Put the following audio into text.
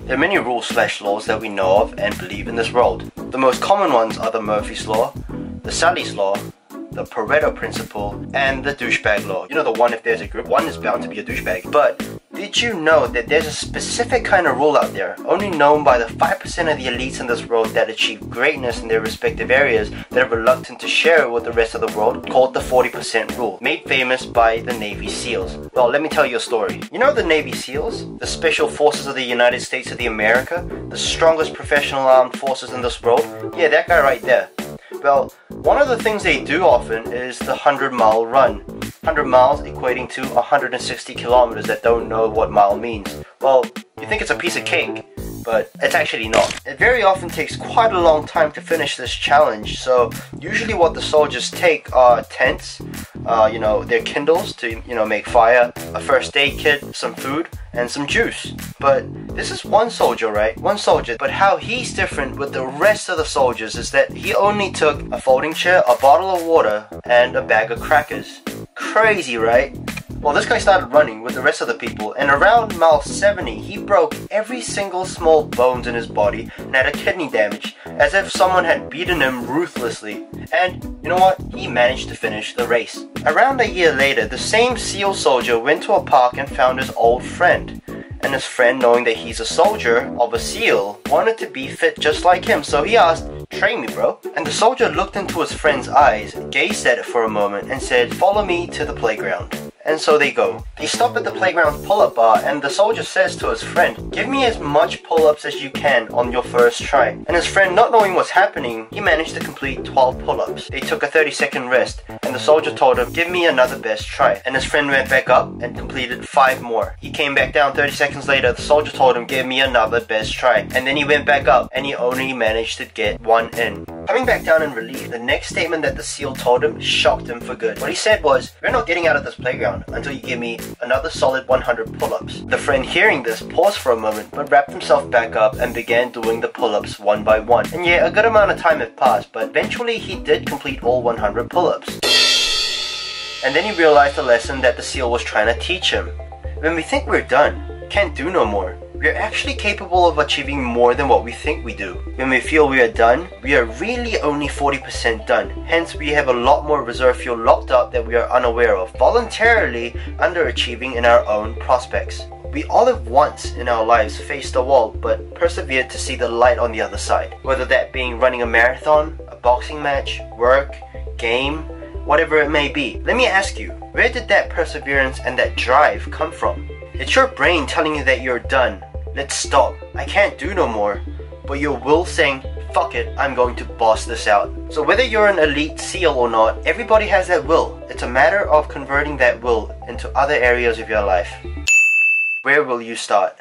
There are many rules slash laws that we know of and believe in this world. The most common ones are the Murphy's Law, the Sally's Law, the Pareto Principle, and the douchebag law. You know the one if there's a group, one is bound to be a douchebag. But did you know that there's a specific kind of rule out there, only known by the 5% of the elites in this world that achieve greatness in their respective areas that are reluctant to share it with the rest of the world, called the 40% rule, made famous by the Navy SEALs. Well, let me tell you a story. You know the Navy SEALs? The Special Forces of the United States of the America? The strongest professional armed forces in this world? Yeah, that guy right there. Well, one of the things they do often is the 100 mile run. 100 miles equating to 160 kilometers that don't know what mile means. Well, you think it's a piece of cake, but it's actually not. It very often takes quite a long time to finish this challenge, so usually what the soldiers take are tents, uh, you know, their kindles to, you know, make fire, a first aid kit, some food, and some juice. But this is one soldier, right? One soldier. But how he's different with the rest of the soldiers is that he only took a folding chair, a bottle of water, and a bag of crackers. Crazy, right? Well, this guy started running with the rest of the people, and around mile 70, he broke every single small bones in his body and had a kidney damage, as if someone had beaten him ruthlessly. And you know what? He managed to finish the race. Around a year later, the same SEAL soldier went to a park and found his old friend. And his friend, knowing that he's a soldier of a SEAL, wanted to be fit just like him, so he asked, Train me, bro. And the soldier looked into his friend's eyes, gazed at it for a moment, and said, Follow me to the playground and so they go. They stop at the playground pull-up bar and the soldier says to his friend, give me as much pull-ups as you can on your first try. And his friend not knowing what's happening, he managed to complete 12 pull-ups. They took a 30 second rest and the soldier told him, give me another best try. And his friend went back up and completed 5 more. He came back down 30 seconds later, the soldier told him, give me another best try. And then he went back up and he only managed to get one in. Coming back down in relief, the next statement that the SEAL told him shocked him for good. What he said was, we're not getting out of this playground until you give me another solid 100 pull-ups. The friend hearing this paused for a moment but wrapped himself back up and began doing the pull-ups one by one. And yeah, a good amount of time had passed, but eventually he did complete all 100 pull-ups. And then he realized the lesson that the SEAL was trying to teach him. When we think we're done, can't do no more, we are actually capable of achieving more than what we think we do. When we feel we are done, we are really only 40% done. Hence, we have a lot more reserve fuel locked up that we are unaware of, voluntarily underachieving in our own prospects. We all have once in our lives faced a wall, but persevered to see the light on the other side. Whether that being running a marathon, a boxing match, work, game, whatever it may be. Let me ask you, where did that perseverance and that drive come from? It's your brain telling you that you're done, let's stop, I can't do no more. But your will saying, fuck it, I'm going to boss this out. So whether you're an elite SEAL or not, everybody has that will. It's a matter of converting that will into other areas of your life. Where will you start?